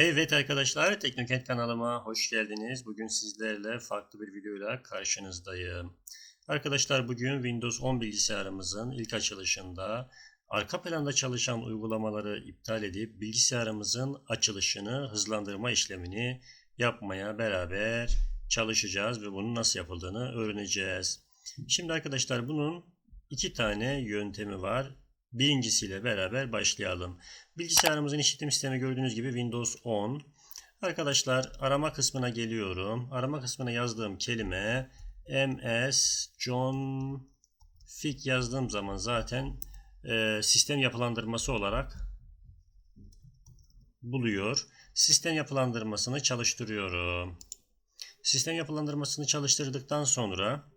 Evet arkadaşlar Teknokent kanalıma hoş geldiniz. Bugün sizlerle farklı bir videoyla karşınızdayım. Arkadaşlar bugün Windows 10 bilgisayarımızın ilk açılışında arka planda çalışan uygulamaları iptal edip bilgisayarımızın açılışını hızlandırma işlemini yapmaya beraber çalışacağız ve bunun nasıl yapıldığını öğreneceğiz. Şimdi arkadaşlar bunun iki tane yöntemi var. Birincisiyle beraber başlayalım. Bilgisayarımızın işletim sistemi gördüğünüz gibi Windows 10. Arkadaşlar arama kısmına geliyorum. Arama kısmına yazdığım kelime MS John Fick yazdığım zaman zaten e, sistem yapılandırması olarak buluyor. Sistem yapılandırmasını çalıştırıyorum. Sistem yapılandırmasını çalıştırdıktan sonra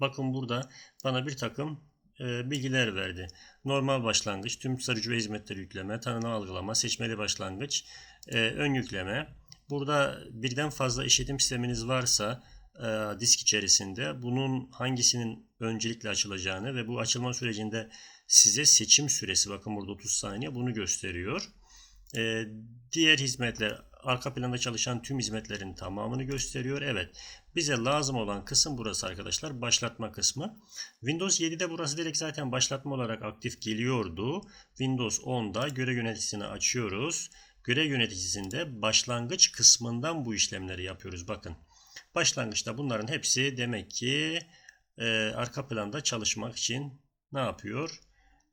bakın burada bana bir takım e, bilgiler verdi. Normal başlangıç, tüm sarıcı ve hizmetleri yükleme, tanımlı algılama, seçmeli başlangıç, e, ön yükleme. Burada birden fazla işletim sisteminiz varsa e, disk içerisinde bunun hangisinin öncelikle açılacağını ve bu açılma sürecinde size seçim süresi bakın burada 30 saniye bunu gösteriyor. Diğer hizmetler arka planda çalışan tüm hizmetlerin tamamını gösteriyor. Evet bize lazım olan kısım burası arkadaşlar başlatma kısmı. Windows 7'de burası direkt zaten başlatma olarak aktif geliyordu. Windows 10'da görev yöneticisini açıyoruz. Görev yöneticisinde başlangıç kısmından bu işlemleri yapıyoruz. Bakın başlangıçta bunların hepsi demek ki e, arka planda çalışmak için ne yapıyor?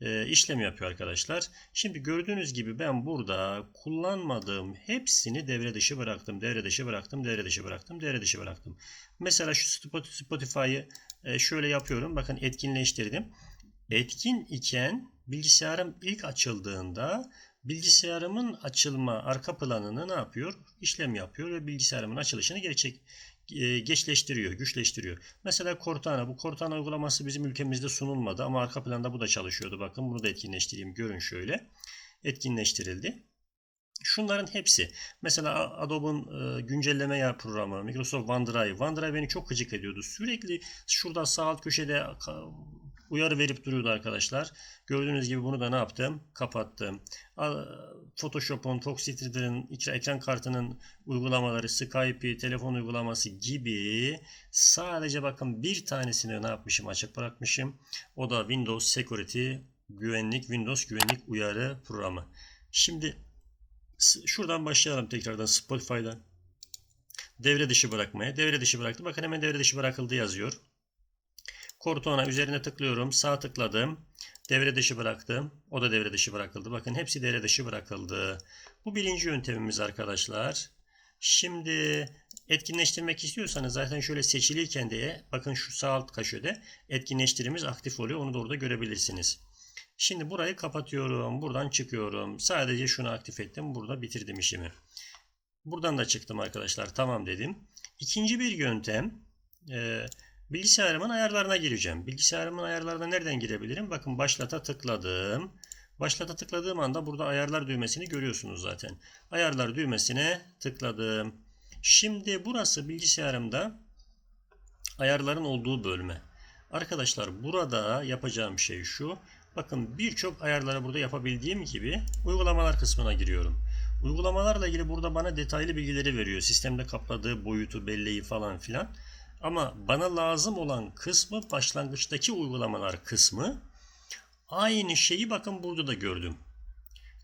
E, işlem yapıyor arkadaşlar. Şimdi gördüğünüz gibi ben burada kullanmadığım hepsini devre dışı bıraktım. Devre dışı bıraktım, devre dışı bıraktım, devre dışı bıraktım. Mesela şu Spotify'ı e, şöyle yapıyorum. Bakın etkinleştirdim. Etkin iken bilgisayarım ilk açıldığında bilgisayarımın açılma arka planını ne yapıyor? İşlem yapıyor ve bilgisayarımın açılışını gerçek geçleştiriyor, güçleştiriyor. Mesela Cortana, bu Cortana uygulaması bizim ülkemizde sunulmadı ama arka planda bu da çalışıyordu. Bakın bunu da etkinleştireyim. Görün şöyle. Etkinleştirildi. Şunların hepsi. Mesela Adobe'un e, güncelleme programı, Microsoft OneDrive. OneDrive beni çok gıcık ediyordu. Sürekli şurada sağ alt köşede uyarı verip duruyordu arkadaşlar. Gördüğünüz gibi bunu da ne yaptım? Kapattım. Photoshop'un, Fox Reader'ın, ekran kartının uygulamaları, Skype'i, telefon uygulaması gibi sadece bakın bir tanesini ne yapmışım? Açık bırakmışım. O da Windows Security güvenlik, Windows güvenlik uyarı programı. Şimdi şuradan başlayalım tekrardan Spotify'dan. Devre dışı bırakmaya. Devre dışı bıraktı. Bakın hemen devre dışı bırakıldı yazıyor. Cortana üzerine tıklıyorum. Sağ tıkladım. Devre dışı bıraktım. O da devre dışı bırakıldı. Bakın hepsi devre dışı bırakıldı. Bu birinci yöntemimiz arkadaşlar. Şimdi etkinleştirmek istiyorsanız zaten şöyle seçiliyken de bakın şu sağ alt köşede etkinleştirimiz aktif oluyor. Onu da orada görebilirsiniz. Şimdi burayı kapatıyorum. Buradan çıkıyorum. Sadece şunu aktif ettim. Burada bitirdim işimi. Buradan da çıktım arkadaşlar. Tamam dedim. İkinci bir yöntem. E, Bilgisayarımın ayarlarına gireceğim. Bilgisayarımın ayarlarına nereden girebilirim? Bakın başlata tıkladım. Başlata tıkladığım anda burada ayarlar düğmesini görüyorsunuz zaten. Ayarlar düğmesine tıkladım. Şimdi burası bilgisayarımda ayarların olduğu bölme. Arkadaşlar burada yapacağım şey şu. Bakın birçok ayarları burada yapabildiğim gibi uygulamalar kısmına giriyorum. Uygulamalarla ilgili burada bana detaylı bilgileri veriyor. Sistemde kapladığı boyutu, belleği falan filan. Ama bana lazım olan kısmı başlangıçtaki uygulamalar kısmı. Aynı şeyi bakın burada da gördüm.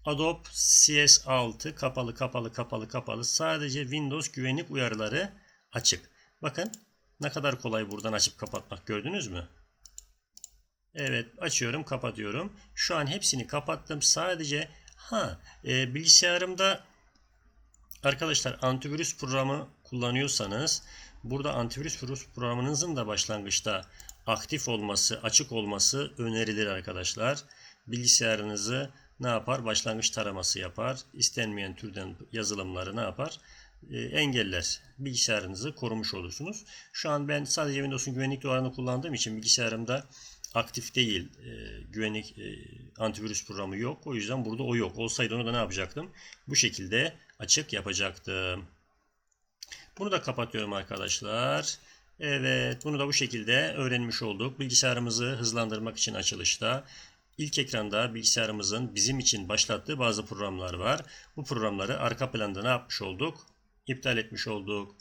Adobe CS6 kapalı kapalı kapalı kapalı sadece Windows güvenlik uyarıları açık. Bakın ne kadar kolay buradan açıp kapatmak gördünüz mü? Evet açıyorum kapatıyorum. Şu an hepsini kapattım. Sadece ha e, bilgisayarımda arkadaşlar antivirüs programı kullanıyorsanız Burada antivirüs programınızın da başlangıçta aktif olması, açık olması önerilir arkadaşlar. Bilgisayarınızı ne yapar? Başlangıç taraması yapar. İstenmeyen türden yazılımları ne yapar? E, engeller. Bilgisayarınızı korumuş olursunuz. Şu an ben sadece Windows'un güvenlik duvarını kullandığım için bilgisayarımda aktif değil. E, güvenlik e, antivirüs programı yok. O yüzden burada o yok. Olsaydı onu da ne yapacaktım? Bu şekilde açık yapacaktım. Bunu da kapatıyorum arkadaşlar. Evet bunu da bu şekilde öğrenmiş olduk. Bilgisayarımızı hızlandırmak için açılışta ilk ekranda bilgisayarımızın bizim için başlattığı bazı programlar var. Bu programları arka planda ne yapmış olduk? İptal etmiş olduk.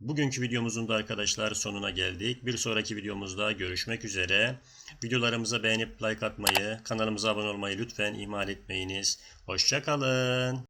Bugünkü videomuzun da arkadaşlar sonuna geldik. Bir sonraki videomuzda görüşmek üzere. Videolarımıza beğenip like atmayı, kanalımıza abone olmayı lütfen ihmal etmeyiniz. Hoşçakalın.